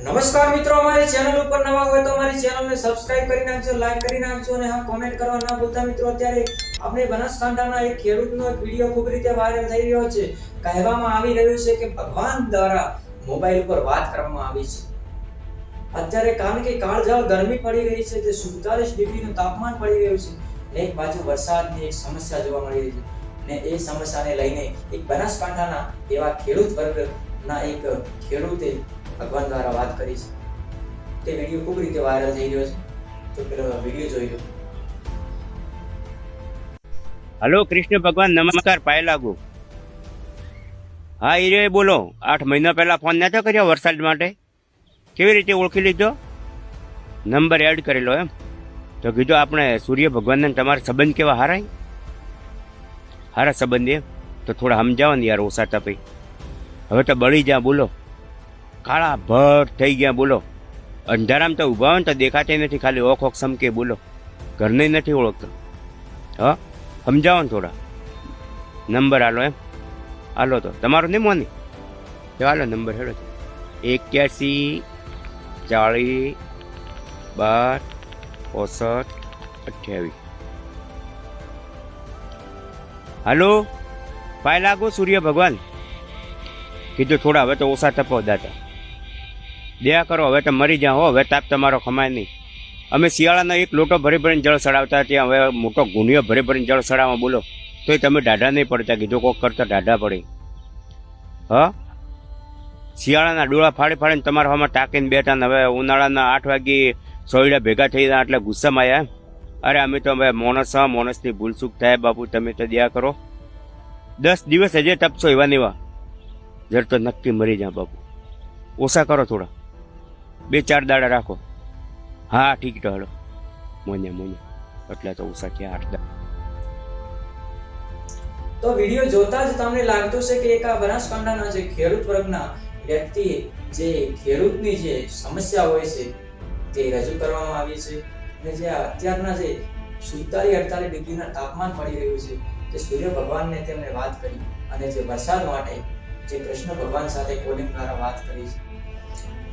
નમસ્કાર મિત્રો, અમારી ચેનલ ઉપર નવા હોય તો અમારી ચેનલને સબસ્ક્રાઇબ કરી નાખજો લાઈક કરી નાખજો અને હા કોમેન્ટ કરવા ના ભૂલતા મિત્રો, અત્યારે આપણે બનાસકાંઠાના એક ખેડૂતનો એક વીડિયો ખૂબ રીતે વાયરલ થઈ રહ્યો છે. કહેવામાં આવી રહ્યું છે કે ભગવાન દ્વારા મોબાઈલ ઉપર વાત કરવામાં આવી છે. અત્યારે કારણ કે કાળઝાળ ગરમી પડી રહી છે, જે 47 ડિગ્રીનું તાપમાન પડી રહ્યું છે ને એક બાજુ વરસાદની એક સમસ્યા જોવા મળી રહી છે. ને એ સમસ્યાને લઈને એક બનાસકાંઠાના એવા ખેડૂત વર્ગના એક ખેડૂતે ભગવાન દ્વારા વાત કરી છે. તે વીડિયો ખૂબ રીતે વાયરલ થઈ રહ્યો છે. તો પેલો વીડિયો જોઈ લો. હલો, કૃષ્ણ ભગવાન, નમસ્કાર પાય લાગુ હા એ બોલો, આઠ મહિના પહેલા ફોન નતો કર્યો વરસાદ માટે? કેવી રીતે ઓળખી લીધો? નંબર એડ કરેલો એમ. તો કીધું આપણે સૂર્ય ભગવાનને તમારા સંબંધ કેવા હારાય? હારા સંબંધ એમ. તો થોડા સમજાવો ને યાર, ઓછા તપી. હવે તો બળી જા, બોલો. કાળા ભર થઈ ગયા, બોલો. અંધારામ તો ઊભા હોય ને તો દેખાતા નથી, ખાલી ઓખ ઓખ સમકે બોલો. ઘરને નથી ઓળખતો. હા? સમજાવો ને થોડા. નંબર હાલો એમ. હાલો તો. તમારો નહીં મોની? તો આલો નંબર, હેડો એક્યાસી ચાળીસ બાર, ઓસઠ, અઠ્યાવીસ. હાલો? પાય લાગો સૂર્ય ભગવાન. કીધું થોડા હવે તો ઓછા તપો દાતા દયા કરો, હવે તો મરી જાઓ હવે તાપ તમારો ખમાય નહીં. અમે શિયાળાનો એક લોટો ભરી ભરીને જળ ચડાવતા ત્યાં હવે મોટો ગુનિયો ભરી ભરીને જળ ચડાવવા બોલો. તોય તમે દાઢા નહીં પડતા, કીધું કોક કરતા દાઢા પડે. હ? શિયાળાના ડોળા ફાડી ફાડીને તમારા હવામાં ટાંકીને બેઠા ને હવે ઉનાળાના આઠ વાગે સોયડા ભેગા થઈ ગયા એટલે ગુસ્સામાં આવ્યા. અરે અમે તો હવે મોણસ હા મોણસની ભૂલસુખ થાય બાપુ, તમે તો દયા કરો. દસ દિવસ હજે તપશો એવા નેવા. જર તો નક્કી મરી જા બાપુ. ઓછા કરો થોડા. બે ચાર દાડા રાખો. હા, ઠીક હલો. મોન્યા મોન્યા એટલે તો થયા આઠ દાડા. તો વીડિયો જોતા જ તમને લાગતું છે કે એક આ બનાસકાંઠાના જે ખેડૂત વર્ગના વ્યક્તિ જે ખેડૂતની જે સમસ્યા હોય છે, તે રજૂ કરવામાં આવી છે. અને જે અત્યારના જે સુડતાલીસ, અડતાલીસ ડિગ્રીના તાપમાન પડી રહ્યું છે, તે સૂર્ય ભગવાનને તેમણે વાત કરી. અને જે વરસાદ માટે જે કૃષ્ણ ભગવાન સાથે કોલિંગ દ્વારા વાત કરી છે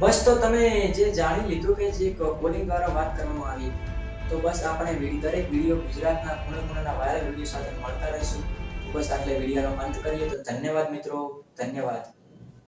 બસ તો તમે જે જાણી લીધું કે જે કોલિંગ દ્વારા વાત કરવામાં આવી, તો બસ આપણે દરેક વીડિયો ગુજરાતના ખૂણે ખૂણાના વાયરલ વીડિયો સાથે મળતા રહીશું. બસ આટલે વિડીયોનો અંત કરીએ. તો ધન્યવાદ મિત્રો. ધન્યવાદ.